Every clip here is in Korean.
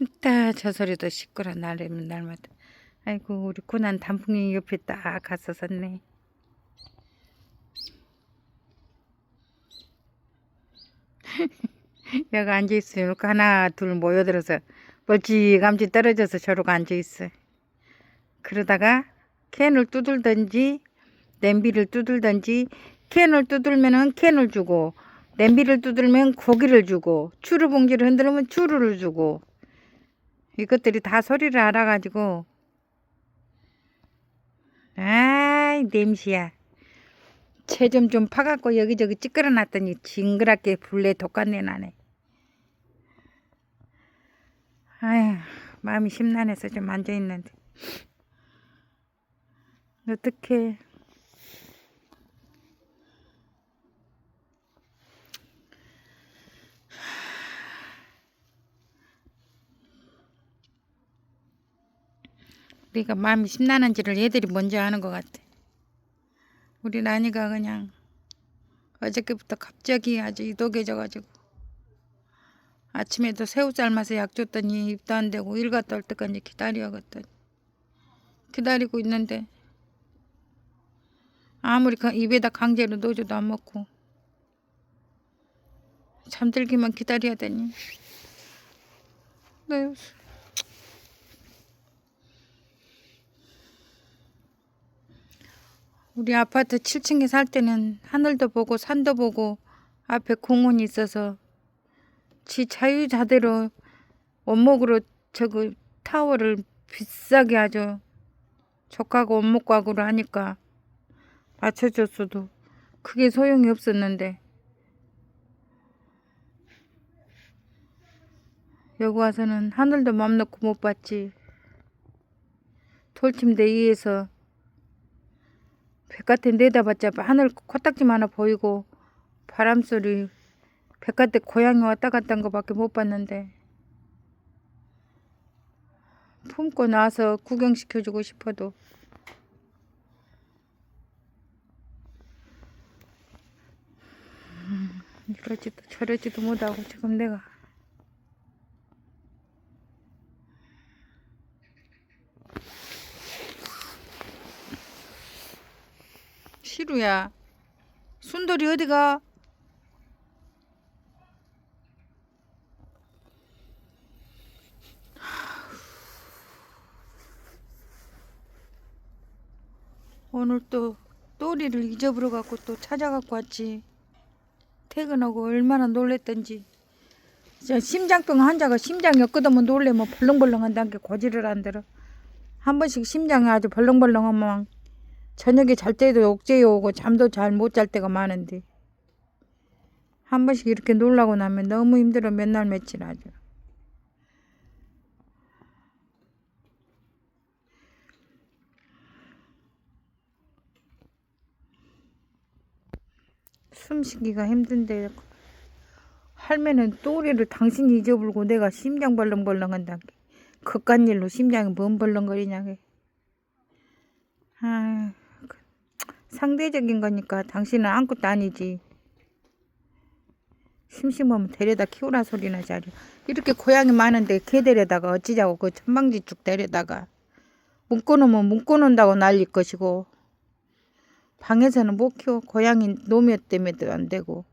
진짜 저 소리도 시끄러 날이면 날마다. 아이고 우리 고난 단풍이 옆에 딱 가서 섰네. 여기 앉아 있어요. 이렇게 하나 둘 모여들어서 멀찌감치 떨어져서 저러고 앉아 있어. 그러다가 캔을 두들든지 냄비를 두들든지 캔을 두들면은 캔을 주고 냄비를 두들면 고기를 주고 추루 봉지를 흔들면 추루를 주고 이것들이 다 소리를 알아가지고. 아이 냄새야. 채좀좀 파갖고 여기저기 찌끄러 놨더니 징그럽게 불내 독간내 나네. 아휴 마음이 심란해서 좀 앉아있는데. 어떡해 우리가 마음이 심란한지를 얘들이 먼저 아는 것 같아. 우리 나니가 그냥 어저께부터 갑자기 아주 이독해져가지고 아침에도 새우 삶아서 약 줬더니 입도 안 대고 일 갔다 올 때까지 기다려갔더니 기다리고 있는데 아무리 가- 입에다 강제로 넣어줘도 안 먹고 잠들기만 기다려야 되니 네. 우리 아파트 7층에 살 때는 하늘도 보고 산도 보고 앞에 공원이 있어서 지 자유자대로 원목으로 저거 타워를 비싸게 아주 족하고 원목가구로 하니까 맞춰줬어도 그게 소용이 없었는데 여기 와서는 하늘도 맘 놓고 못 봤지. 돌침대 위에서 백같에 내다봤자 하늘 코딱지만 하나 보이고 바람소리 백같에 고양이 왔다 갔다 한 거밖에 못 봤는데 품고 나서 구경시켜주고 싶어도. 음, 이러지도 저러지도 못하고 지금 내가 시루야 순돌이 어디가? 오늘 또 또리를 잊어버려 갖고 또 찾아갖고 왔지. 퇴근하고 얼마나 놀랬던지. 진짜 심장병 환자가 심장이 엇거으면 놀래면 벌렁벌렁 한다는 게 고지를 안 들어. 한 번씩 심장이 아주 벌렁벌렁하면 저녁에 잘 때도 억제에 오고 잠도 잘 못 잘 때가 많은데. 한 번씩 이렇게 놀라고 나면 너무 힘들어. 몇 날 며칠 아주 숨쉬기가 힘든데 할매는 또리를 당신이 잊어버리고 내가 심장 벌렁벌렁 한다게. 그깟 일로 심장이 뭔 벌렁거리냐게 아, 그, 상대적인 거니까 당신은 아무것도 아니지. 심심하면 데려다 키우라 소리나 자려. 이렇게 고양이 많은데 개 데려다가 어찌자고 그 천방지축 데려다가 묶어놓으면 묶어놓는다고 난릴 것이고 방에서는 못 키워. 고양이 노며 때문에도 안 되고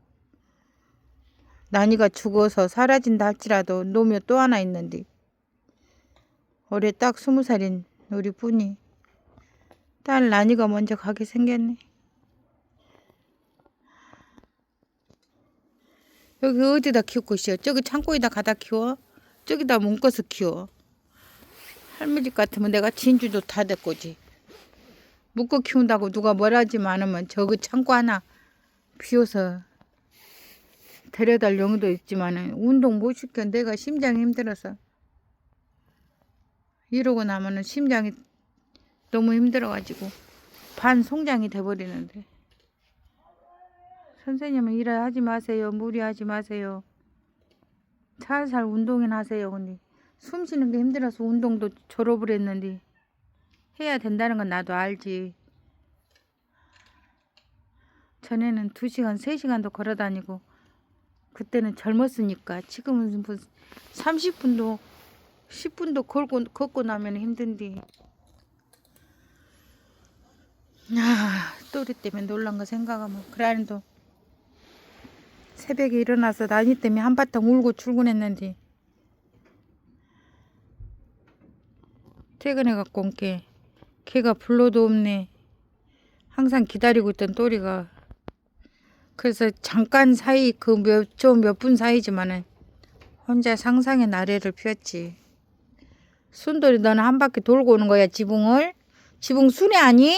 난이가 죽어서 사라진다 할지라도 노며 또 하나 있는데 올해 딱 스무 살인 우리 분이 딸 나니가 먼저 가게 생겼네. 여기 어디다 키우고 있어? 저기 창고에다 가다 키워? 저기다 묶어서 키워. 할머니 집 같으면 내가 진주도 다 데꼬지. 묶어 키운다고 누가 뭐라지 않으면 저기 창고 하나 비워서 데려달 용도 있지만은 운동 못 시켜 내가 심장이 힘들어서 이러고 나면은 심장이 너무 힘들어가지고 반 송장이 돼버리는데. 선생님은 일하지 마세요. 무리하지 마세요. 살살 운동이나 하세요 근데 숨 쉬는 게 힘들어서 운동도 졸업을 했는데 해야 된다는 건 나도 알지. 전에는 2시간 3시간도 걸어 다니고 그때는 젊었으니까 지금은 뭐 30분도 10분도 걸고 걷고 나면 힘든디. 아, 또리 때문에 놀란 거 생각하면 그래도 새벽에 일어나서 나니 때문에 한바탕 울고 출근했는데 퇴근해 갖고 온 게 걔가 불러도 없네. 항상 기다리고 있던 또리가 그래서 잠깐 사이 그 몇 좀 몇 분 사이지만은 혼자 상상의 나래를 피웠지. 순돌이 너는 한 바퀴 돌고 오는 거야 지붕을? 지붕 순회 아니?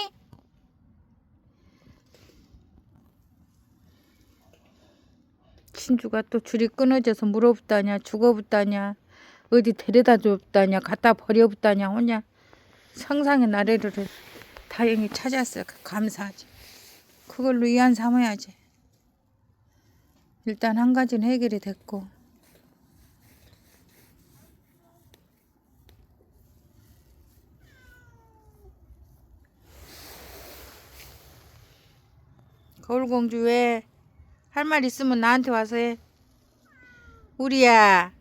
신주가 또 줄이 끊어져서 물어붙다냐 죽어붙다냐 어디 데려다 줬다냐 갖다 버려붙다냐 혼자 상상의 나래를 다행히 찾았어 감사하지. 그걸로 위안 삼아야지. 일단 한 가지는 해결이 됐고. 거울공주 왜 할 말 있으면 나한테 와서 해. 우리야,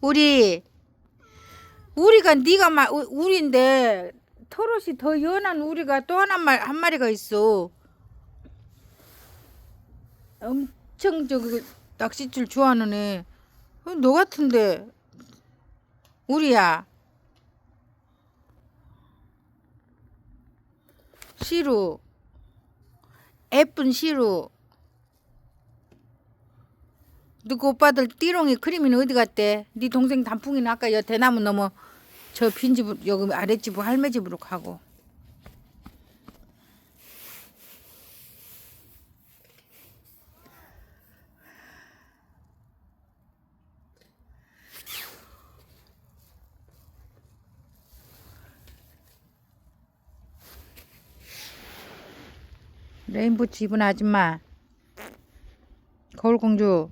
우리, 우리가 네가 마, 우- 우리인데 털옷이 더 연한 우리가 또 하나 말, 한 마리가 있어. 엄청 저기 낚싯줄 좋아하는 애. 어, 너 같은데. 우리야. 시루. 예쁜 시루. 너 그 오빠들 띠롱이 크림이는 어디 갔대? 네 동생 단풍이는 아까 여 대나무 넘어 저 빈집 여기 아랫집 할매 집으로 가고. 레인부츠 입은 아줌마. 거울공주.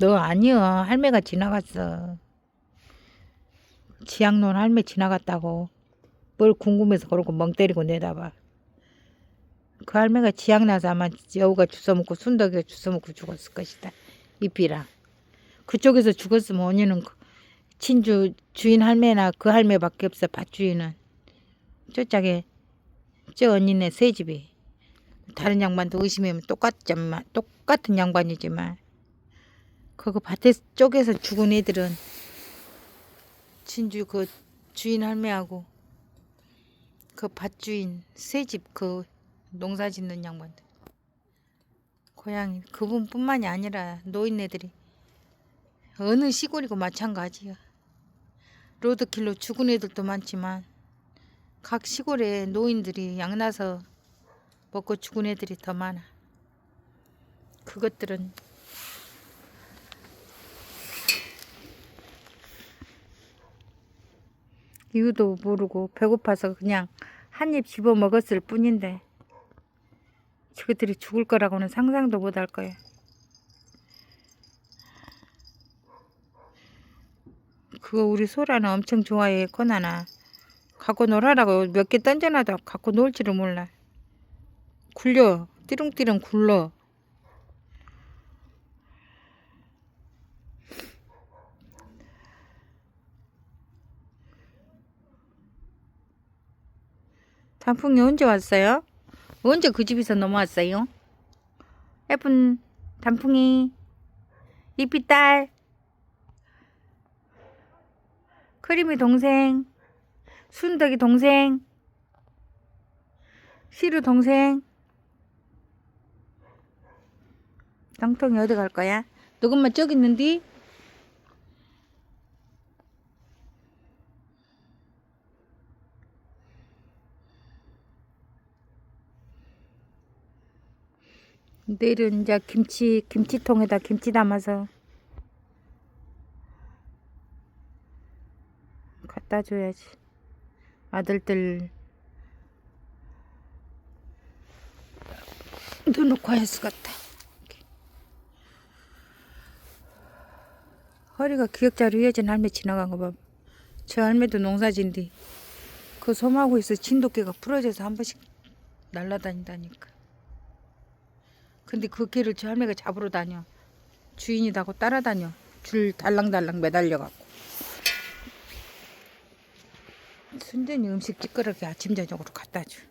너 아니여. 할매가 지나갔어. 지향론 할매 지나갔다고. 뭘 궁금해서 그러고 멍 때리고 내다봐. 그 할매가 지향 나서 아마 여우가 주워먹고 순덕이가 주워먹고 죽었을 것이다. 이삐랑. 그쪽에서 죽었으면 언니는 그 친주 주인 할매나 그 할매밖에 없어 밭주인은. 저짝에 저 언니네 새 집이 다른 양반도 의심하면 똑같지만 똑같은 양반이지만 그거 밭에 쪽에서 죽은 애들은 진주 그 주인 할매하고 그 밭주인 새집 그 농사 짓는 양반들 고향 그분뿐만이 아니라 노인네들이 어느 시골이고 마찬가지야 로드킬로 죽은 애들도 많지만 각 시골에 노인들이 양나서 먹고 죽은 애들이 더 많아. 그것들은 이유도 모르고 배고파서 그냥 한 입 집어 먹었을 뿐인데 저것들이 죽을 거라고는 상상도 못 할 거야. 그거 우리 소라는 엄청 좋아해 코나나. 갖고 놀아라고 몇 개 던져놔도 갖고 놀지를 몰라. 굴려. 띠릉띠릉 굴러. 단풍이 언제 왔어요? 언제 그 집에서 넘어왔어요? 예쁜 단풍이 이삐딸 크림이 동생 순덕이 동생, 시루 동생. 땅통이 어디 갈 거야? 누구만 저기 있는디? 내일은 이제 김치 김치통에다 김치 담아서 갖다 줘야지. 아들들 넣어놓고 할수 같다. 허리가 기억자로 이어진 할매 지나간 거 봐. 저 할매도 농사진디. 그 솜하고 있어 진돗개가 부러져서 한 번씩 날라다닌다니까. 근데 그 길을 저 할매가 잡으러 다녀. 주인이다고 따라다녀. 줄 달랑달랑 매달려갖고. 순전히 음식 찌끄럽게 아침 저녁으로 갖다 줘.